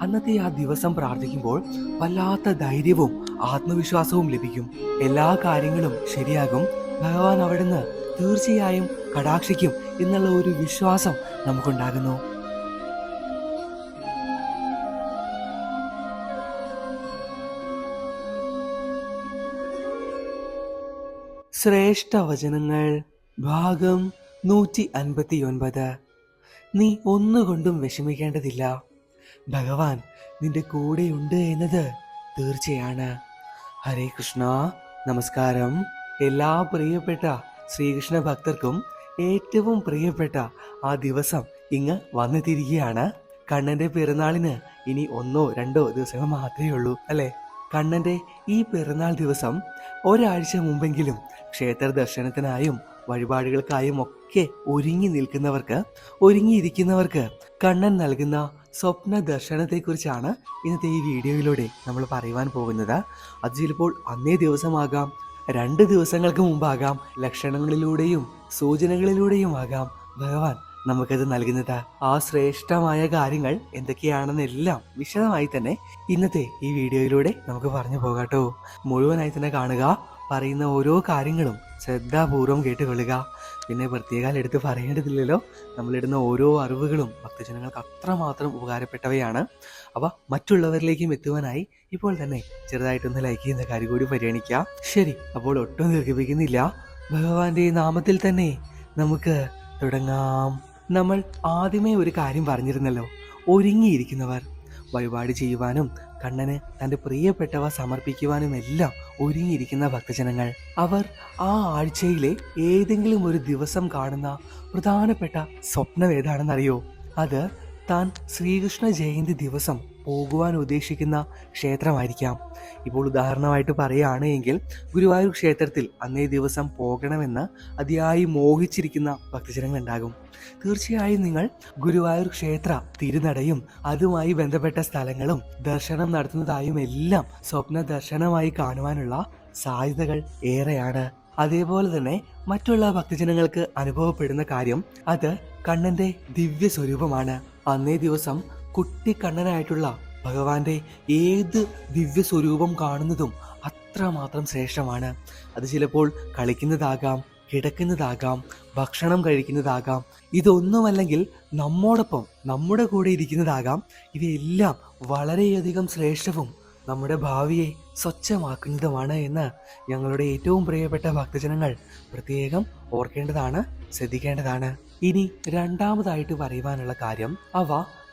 അന്നത്തെ ആ ദിവസം പ്രാർത്ഥിക്കുമ്പോൾ വല്ലാത്ത ധൈര്യവും ആത്മവിശ്വാസവും ലഭിക്കും. എല്ലാ കാര്യങ്ങളും ശരിയാകും. ഭഗവാൻ അവിടുന്ന് തീർച്ചയായും കടാക്ഷിക്കും എന്നുള്ള ഒരു വിശ്വാസം നമുക്കുണ്ടാകുന്നു. ശ്രേഷ്ഠ വചനങ്ങൾ ഭാഗം നൂറ്റി അൻപത്തിയൊൻപത് നീ ഒന്നുകൊണ്ടും വിഷമിക്കേണ്ടതില്ല. ഭഗവാൻ നിന്റെ കൂടെയുണ്ട് എന്നത് തീർച്ചയാണ്. ഹരേ കൃഷ്ണ നമസ്കാരം. എല്ലാ പ്രിയപ്പെട്ട ശ്രീകൃഷ്ണ ഭക്തർക്കും ഏറ്റവും പ്രിയപ്പെട്ട ആ ദിവസം ഇങ്ങ് വന്നെത്തിയിരിക്കുകയാണ്. കണ്ണന്റെ പിറന്നാളിന് ഇനി ഒന്നോ രണ്ടോ ദിവസങ്ങൾ മാത്രമേ ഉള്ളൂ അല്ലേ? കണ്ണന്റെ ഈ പിറന്നാൾ ദിവസം ഒരാഴ്ച മുമ്പെങ്കിലും ക്ഷേത്ര ദർശനത്തിനായും വഴിപാടുകൾക്കായും ഒക്കെ ഒരുങ്ങി നിൽക്കുന്നവർക്ക് ഒരുങ്ങിയിരിക്കുന്നവർക്ക് കണ്ണൻ നൽകുന്ന സ്വപ്ന ദർശനത്തെക്കുറിച്ചാണ് ഇന്നത്തെ ഈ വീഡിയോയിലൂടെ നമ്മൾ പറയുവാൻ പോകുന്നത്. അത് ചിലപ്പോൾ അന്നേ ദിവസമാകാം രണ്ട് ദിവസങ്ങൾക്ക് മുമ്പാകാം ലക്ഷണങ്ങളിലൂടെയും സൂചനകളിലൂടെയും ആകാം. ഭഗവാൻ നമുക്കത് നൽകുന്നത് ആ ശ്രേഷ്ഠമായ കാര്യങ്ങൾ എന്തൊക്കെയാണെന്നെല്ലാം വിശദമായി തന്നെ ഇന്നത്തെ ഈ വീഡിയോയിലൂടെ നമുക്ക് പറഞ്ഞു പോകാട്ടോ. മുഴുവനായി തന്നെ കാണുക പറയുന്ന ഓരോ കാര്യങ്ങളും ശ്രദ്ധാപൂർവം കേട്ടുകൊള്ളുക. പിന്നെ പ്രത്യേകം എടുത്ത് പറയേണ്ടതില്ലല്ലോ. നമ്മളിടുന്ന ഓരോ അറിവുകളും ഭക്തജനങ്ങൾക്ക് അത്രമാത്രം ഉപകാരപ്പെട്ടവയാണ്. അവ മറ്റുള്ളവരിലേക്കും എത്തുവാനായി ഇപ്പോൾ തന്നെ ചെറുതായിട്ടൊന്ന് ലൈക്ക് ചെയ്യുന്ന കാര്യം കൂടി പരിഗണിക്കുക. ശരി അപ്പോൾ ഒട്ടും ദീർഘിപ്പിക്കുന്നില്ല. ഭഗവാന്റെ നാമത്തിൽ തന്നെ നമുക്ക് തുടങ്ങാം. നമ്മൾ ആദ്യമേ ഒരു കാര്യം പറഞ്ഞിരുന്നല്ലോ. ഒരുങ്ങിയിരിക്കുന്നവർ. വഴിപാട് ചെയ്യുവാനും കണ്ണന് തന്റെ പ്രിയപ്പെട്ടവ സമർപ്പിക്കുവാനും എല്ലാം ഒരുങ്ങിയിരിക്കുന്ന ഭക്തജനങ്ങൾ. അവർ ആ ആഴ്ചയിലെ ഏതെങ്കിലും ഒരു ദിവസം കാണുന്ന പ്രധാനപ്പെട്ട സ്വപ്നം ഏതാണെന്നറിയോ? അത് താൻ ശ്രീകൃഷ്ണ ജയന്തി ദിവസം പോകുവാൻ ഉദ്ദേശിക്കുന്ന ക്ഷേത്രമായിരിക്കാം. ഇപ്പോൾ ഉദാഹരണമായിട്ട് പറയുകയാണ് എങ്കിൽ ഗുരുവായൂർ ക്ഷേത്രത്തിൽ അന്നേ ദിവസം പോകണമെന്ന് അതിയായി മോഹിച്ചിരിക്കുന്ന ഭക്തജനങ്ങളുണ്ടാകും. തീർച്ചയായും നിങ്ങൾ ഗുരുവായൂർ ക്ഷേത്ര തിരുനടയും അതുമായി ബന്ധപ്പെട്ട സ്ഥലങ്ങളും ദർശനം നടത്തുന്നതായും എല്ലാം സ്വപ്ന ദർശനമായി കാണുവാനുള്ള സാധ്യതകൾ ഏറെയാണ്. അതേപോലെ തന്നെ മറ്റുള്ള ഭക്തജനങ്ങൾക്ക് അനുഭവപ്പെടുന്ന കാര്യം അത് കണ്ണന്റെ ദിവ്യ സ്വരൂപമാണ് അന്നേ ദിവസം കുട്ടി കണ്ണനായിട്ടുള്ള ഭഗവാന്റെ ഏത് ദിവ്യ സ്വരൂപം കാണുന്നതും അത്രമാത്രം ശ്രേഷ്ഠമാണ്. അത് ചിലപ്പോൾ കളിക്കുന്നതാകാം കിടക്കുന്നതാകാം ഭക്ഷണം കഴിക്കുന്നതാകാം. ഇതൊന്നുമല്ലെങ്കിൽ നമ്മോടൊപ്പം നമ്മുടെ കൂടെ ഇരിക്കുന്നതാകാം. ഇവയെല്ലാം വളരെയധികം ശ്രേഷ്ഠവും നമ്മുടെ ഭാവിയെ സ്വച്ഛമാക്കുന്നതുമാണ് എന്ന് ഞങ്ങളുടെ ഏറ്റവും പ്രിയപ്പെട്ട ഭക്തജനങ്ങൾ പ്രത്യേകം ഓർക്കേണ്ടതാണ് ശ്രദ്ധിക്കേണ്ടതാണ്. ഇനി രണ്ടാമതായിട്ട് പറയുവാനുള്ള കാര്യം അവ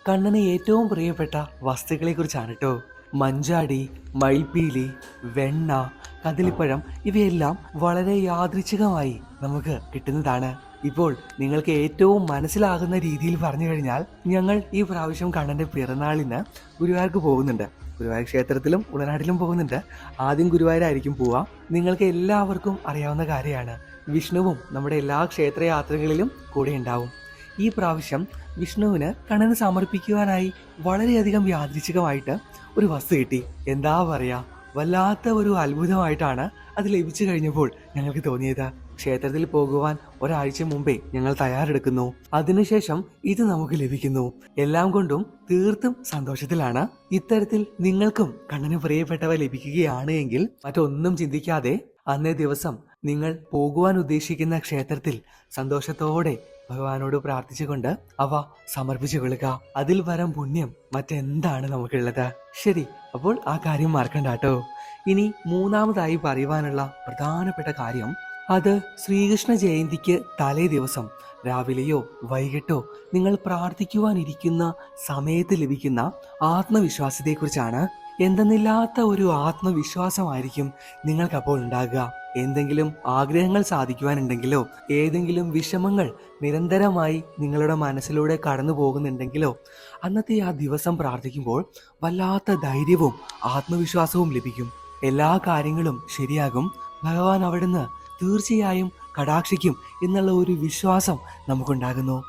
കണ്ണന് ഏറ്റവും പ്രിയപ്പെട്ട വസ്തുക്കളെ കുറിച്ചാണ് കേട്ടോ മഞ്ചാടി മയിൽപ്പീലി വെണ്ണ കദളിപ്പഴം ഇവയെല്ലാം വളരെ യാദൃച്ഛികമായി നമുക്ക് കിട്ടുന്നതാണ്. ഇപ്പോൾ നിങ്ങൾക്ക് ഏറ്റവും മനസ്സിലാകുന്ന രീതിയിൽ പറഞ്ഞു കഴിഞ്ഞാൽ ഞങ്ങൾ ഈ പ്രാവശ്യം കണ്ണന്റെ പിറന്നാളിന് ഗുരുവായൂർക്ക് പോകുന്നുണ്ട്. ഗുരുവായൂർ ക്ഷേത്രത്തിലും ഉടനാട്ടിലും പോകുന്നുണ്ട്. ആദ്യം ഗുരുവായൂരായിരിക്കും പോവാം നിങ്ങൾക്ക് എല്ലാവർക്കും അറിയാവുന്ന കാര്യമാണ്. വിഷ്ണുവും നമ്മുടെ എല്ലാ ക്ഷേത്രയാത്രകളിലും കൂടെ ഉണ്ടാവും. ഈ പ്രാവശ്യം വിഷ്ണുവിന് കണ്ണന് സമർപ്പിക്കുവാനായി വളരെയധികം യാദൃച്ഛികമായിട്ട് ഒരു വസ്തു കിട്ടി. എന്താ പറയാ? വല്ലാത്ത ഒരു അത്ഭുതമായിട്ടാണ് അത് ലഭിച്ചു കഴിഞ്ഞപ്പോൾ ഞങ്ങൾക്ക് തോന്നിയത്. ക്ഷേത്രത്തിൽ പോകുവാൻ ഒരാഴ്ച മുമ്പേ ഞങ്ങൾ തയ്യാറെടുക്കുന്നു. അതിനുശേഷം ഇത് നമുക്ക് ലഭിക്കുന്നു. എല്ലാം കൊണ്ടും തീർത്തും സന്തോഷത്തിലാണ്. ഇത്തരത്തിൽ നിങ്ങൾക്കും കണ്ണന് പ്രിയപ്പെട്ടവ ലഭിക്കുകയാണ് എങ്കിൽ മറ്റൊന്നും ചിന്തിക്കാതെ അന്നേ ദിവസം നിങ്ങൾ പോകുവാൻ ഉദ്ദേശിക്കുന്ന ക്ഷേത്രത്തിൽ സന്തോഷത്തോടെ ഭഗവാനോട് പ്രാർത്ഥിച്ചുകൊണ്ട് അവ സമർപ്പിച്ചു കൊള്ളുക. അതിൽ വരം പുണ്യം മറ്റെന്താണ് നമുക്കുള്ളത്? ശരി അപ്പോൾ ആ കാര്യം മറക്കണ്ട കേട്ടോ. ഇനി മൂന്നാമതായി പറയുവാനുള്ള പ്രധാനപ്പെട്ട കാര്യം അത് ശ്രീകൃഷ്ണ ജയന്തിക്ക് തലേ ദിവസം രാവിലെയോ വൈകിട്ടോ നിങ്ങൾ പ്രാർത്ഥിക്കുവാനിരിക്കുന്ന സമയത്ത് ലഭിക്കുന്ന ആത്മവിശ്വാസത്തെക്കുറിച്ചാണ്. എന്തെന്നില്ലാത്ത ഒരു ആത്മവിശ്വാസമായിരിക്കും നിങ്ങൾക്കപ്പോൾ ഉണ്ടാകുക. എന്തെങ്കിലും ആഗ്രഹങ്ങൾ സാധിക്കുവാനുണ്ടെങ്കിലോ ഏതെങ്കിലും വിഷമങ്ങൾ നിരന്തരമായി നിങ്ങളുടെ മനസ്സിലൂടെ കടന്നു പോകുന്നുണ്ടെങ്കിലോ അന്നത്തെ ആ ദിവസം പ്രാർത്ഥിക്കുമ്പോൾ വല്ലാത്ത ധൈര്യവും ആത്മവിശ്വാസവും ലഭിക്കും. എല്ലാ കാര്യങ്ങളും ശരിയാകും. ഭഗവാൻ അവിടുന്ന് തീർച്ചയായും കടാക്ഷിക്കും എന്നുള്ള ഒരു വിശ്വാസം നമുക്കുണ്ടാകുന്നു.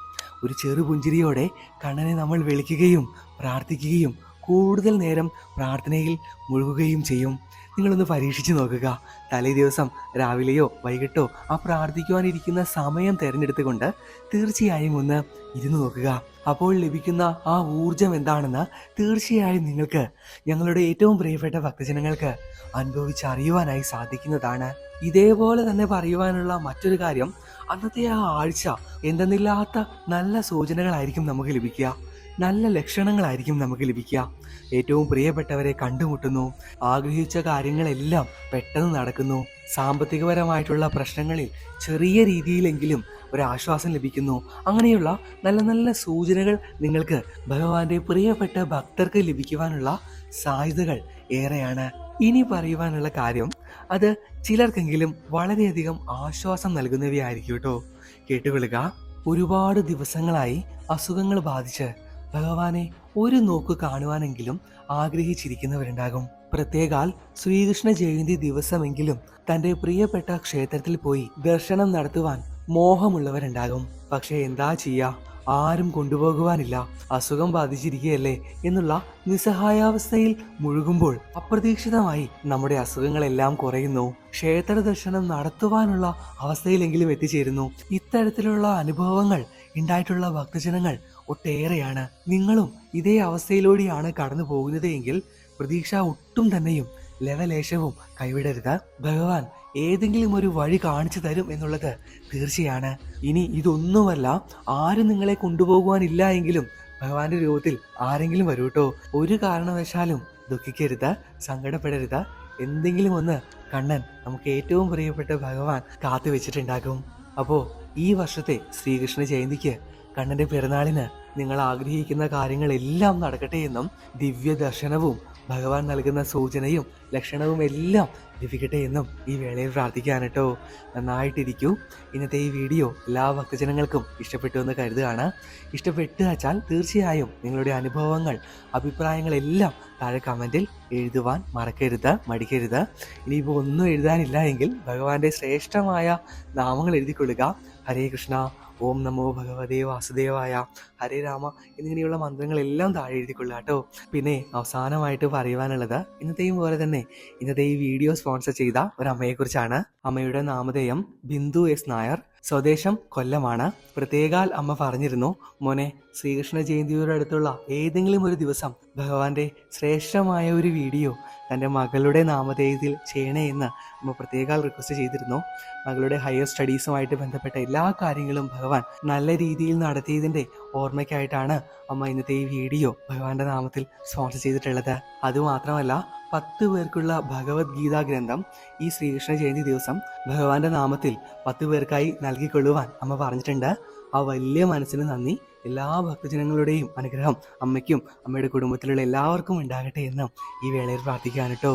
ഒരു ചെറു പുഞ്ചിരിയോടെ കണ്ണനെ നമ്മൾ വിളിക്കുകയും പ്രാർത്ഥിക്കുകയും കൂടുതൽ നേരം പ്രാർത്ഥനയിൽ മുഴുകുകയും ചെയ്യും. നിങ്ങളൊന്ന് പരീക്ഷിച്ച് നോക്കുക. തലേ ദിവസം രാവിലെയോ വൈകിട്ടോ ആ പ്രാർത്ഥിക്കുവാനിരിക്കുന്ന സമയം തിരഞ്ഞെടുത്തുകൊണ്ട് തീർച്ചയായും ഒന്ന് ഇരുന്ന് നോക്കുക. അപ്പോൾ ലഭിക്കുന്ന ആ ഊർജം എന്താണെന്ന് തീർച്ചയായും നിങ്ങൾക്ക് ഞങ്ങളുടെ ഏറ്റവും പ്രിയപ്പെട്ട ഭക്തജനങ്ങൾക്ക് അനുഭവിച്ചറിയുവാനായി സാധിക്കുന്നതാണ്. ഇതേപോലെ തന്നെ പറയുവാനുള്ള മറ്റൊരു കാര്യം അന്നത്തെ ആ ആഴ്ച എന്തെന്നില്ലാത്ത നല്ല സൂചനകളായിരിക്കും നമുക്ക് ലഭിക്കുക. നല്ല ലക്ഷണങ്ങളായിരിക്കും നമുക്ക് ലഭിക്കുക. ഏറ്റവും പ്രിയപ്പെട്ടവരെ കണ്ടുമുട്ടുന്നു. ആഗ്രഹിച്ച കാര്യങ്ങളെല്ലാം പെട്ടെന്ന് നടക്കുന്നു. സാമ്പത്തികപരമായിട്ടുള്ള പ്രശ്നങ്ങളിൽ ചെറിയ രീതിയിലെങ്കിലും ഒരു ആശ്വാസം ലഭിക്കുന്നു. അങ്ങനെയുള്ള നല്ല നല്ല സൂചനകൾ നിങ്ങൾക്ക് ഭഗവാന്റെ പ്രിയപ്പെട്ട ഭക്തർക്ക് ലഭിക്കുവാനുള്ള സാധ്യതകൾ ഏറെയാണ്. ഇനി പറയുവാനുള്ള കാര്യം അത് ചിലർക്കെങ്കിലും വളരെയധികം ആശ്വാസം നൽകുന്നവയായിരിക്കും കേട്ടോ. കേട്ടുകൊള്ളുക. ഒരുപാട് ദിവസങ്ങളായി അസുഖങ്ങൾ ബാധിച്ച് ഭഗവാനെ ഒരു നോക്ക് കാണുവാനെങ്കിലും ആഗ്രഹിച്ചിരിക്കുന്നവരുണ്ടാകും. പ്രത്യേകാൽ ശ്രീകൃഷ്ണ ജയന്തി ദിവസമെങ്കിലും തന്റെ പ്രിയപ്പെട്ട ക്ഷേത്രത്തിൽ പോയി ദർശനം നടത്തുവാൻ മോഹമുള്ളവരുണ്ടാകും. പക്ഷെ എന്താ ചെയ്യാ? ആരും കൊണ്ടുപോകുവാനില്ല. അസുഖം ബാധിച്ചിരിക്കുകയല്ലേ എന്നുള്ള നിസ്സഹായാവസ്ഥയിൽ മുഴുകുമ്പോൾ അപ്രതീക്ഷിതമായി നമ്മുടെ അസുഖങ്ങളെല്ലാം കുറയുന്നു. ക്ഷേത്ര ദർശനം നടത്തുവാനുള്ള അവസ്ഥയിലെങ്കിലും എത്തിച്ചേരുന്നു. ഇത്തരത്തിലുള്ള അനുഭവങ്ങൾ ഉണ്ടായിട്ടുള്ള ഭക്തജനങ്ങൾ ഒട്ടേറെയാണ്. നിങ്ങളും ഇതേ അവസ്ഥയിലൂടെയാണ് കടന്നു പോകുന്നത് എങ്കിൽ പ്രതീക്ഷ ഒട്ടും തന്നെയും ലവലേശവും കൈവിടരുത്. ഭഗവാൻ ഏതെങ്കിലും ഒരു വഴി കാണിച്ചു തരും എന്നുള്ളത് തീർച്ചയാണ്. ഇനി ഇതൊന്നുമല്ല ആരും നിങ്ങളെ കൊണ്ടുപോകുവാനില്ല എങ്കിലും ഭഗവാന്റെ രൂപത്തിൽ ആരെങ്കിലും വരൂ കേട്ടോ ഒരു കാരണവശാലും ദുഃഖിക്കരുത് സങ്കടപ്പെടരുത്. എന്തെങ്കിലും ഒന്ന് കണ്ണൻ നമുക്ക് ഏറ്റവും പ്രിയപ്പെട്ട ഭഗവാൻ കാത്തു വെച്ചിട്ടുണ്ടാകും അപ്പോൾ ഈ വർഷത്തെ ശ്രീകൃഷ്ണ ജയന്തിക്ക് കണ്ണന്റെ പിറന്നാളിന് നിങ്ങൾ ആഗ്രഹിക്കുന്ന കാര്യങ്ങളെല്ലാം നടക്കട്ടെ എന്നും ദിവ്യ ദർശനവും ഭഗവാൻ നൽകുന്ന സൂചനയും ലക്ഷണവും എല്ലാം ലഭിക്കട്ടെ എന്നും ഈ വേളയിൽ പ്രാർത്ഥിക്കാൻ കേട്ടോ നന്നായിട്ടിരിക്കൂ. ഇന്നത്തെ ഈ വീഡിയോ എല്ലാ ഭക്തജനങ്ങൾക്കും ഇഷ്ടപ്പെട്ടു എന്ന് കരുതുകയാണ്. ഇഷ്ടപ്പെട്ടു വച്ചാൽ തീർച്ചയായും നിങ്ങളുടെ അനുഭവങ്ങൾ അഭിപ്രായങ്ങളെല്ലാം താഴെ കമന്റിൽ എഴുതുവാൻ മറക്കരുത് മടിക്കരുത്. ഇനിയിപ്പോൾ ഒന്നും എഴുതാനില്ല എങ്കിൽ ഭഗവാന്റെ ശ്രേഷ്ഠമായ നാമങ്ങൾ എഴുതിക്കൊള്ളുക. ഹരേ കൃഷ്ണ. ഓം നമോ ഭഗവതേ വാസുദേവായ ഹരേ രാമ എന്നിങ്ങനെയുള്ള മന്ത്രങ്ങളെല്ലാം താഴെ എഴുതിക്കൊള്ളുക കേട്ടോ. പിന്നെ അവസാനമായിട്ട് പറയുവാനുള്ളത് ഇന്നത്തെയും പോലെ തന്നെ ഇന്നത്തെ ഈ വീഡിയോ സ്പോൺസർ ചെയ്ത ഒരു അമ്മയെക്കുറിച്ചാണ് അമ്മയുടെ നാമധേയം ബിന്ദു എസ് നായർ. സ്വദേശം കൊല്ലമാണ്. പ്രത്യേകാൽ അമ്മ പറഞ്ഞിരുന്നു മോനെ ശ്രീകൃഷ്ണ ജയന്തിയുടെ അടുത്തുള്ള ഏതെങ്കിലും ഒരു ദിവസം ഭഗവാന്റെ ശ്രേഷ്ഠമായ ഒരു വീഡിയോ തന്റെ മകളുടെ നാമധേയത്തിൽ ചെയ്യണേ എന്ന് നമ്മൾ പ്രത്യേക റിക്വസ്റ്റ് ചെയ്തിരുന്നു. മകളുടെ ഹയർ സ്റ്റഡീസുമായിട്ട് ബന്ധപ്പെട്ട എല്ലാ കാര്യങ്ങളും ഭഗവാൻ നല്ല രീതിയിൽ നടത്തിയതിന്റെ ഓർമ്മയ്ക്കായിട്ടാണ് അമ്മ ഇന്നത്തെ ഈ വീഡിയോ ഭഗവാന്റെ നാമത്തിൽ സ്പോൺസർ ചെയ്തിട്ടുള്ളത്. അതുമാത്രമല്ല പത്ത് പേർക്കുള്ള ഭഗവത്ഗീതാ ഗ്രന്ഥം ഈ ശ്രീകൃഷ്ണ ജയന്തി ദിവസം ഭഗവാന്റെ നാമത്തിൽ പത്ത് പേർക്കായി നൽകിക്കൊള്ളുവാൻ അമ്മ പറഞ്ഞിട്ടുണ്ട്. ആ വലിയ മനസ്സിന് നന്ദി. എല്ലാ ഭക്തജനങ്ങളുടെയും അനുഗ്രഹം അമ്മയ്ക്കും അമ്മയുടെ കുടുംബത്തിലുള്ള എല്ലാവർക്കും ഉണ്ടാകട്ടെ എന്ന് ഈ വേളയിൽ പ്രാർത്ഥിക്കാൻ കേട്ടോ.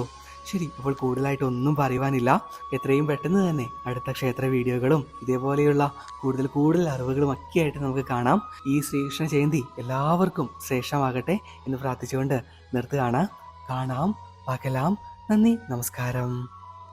ശരി അപ്പോൾ കൂടുതലായിട്ട് ഒന്നും പറയുവാനില്ല. എത്രയും പെട്ടെന്ന് തന്നെ അടുത്ത ക്ഷേത്ര വീഡിയോകളും ഇതേപോലെയുള്ള കൂടുതൽ കൂടുതൽ അറിവുകളും ഒക്കെ ആയിട്ട് നമുക്ക് കാണാം. ഈ ശ്രീകൃഷ്ണ ജയന്തി എല്ലാവർക്കും ശ്രേഷ്ഠമാകട്ടെ എന്ന് പ്രാർത്ഥിച്ചുകൊണ്ട് നിർത്തുകയാണ്. കാണാം പകലാം. നന്ദി നമസ്കാരം.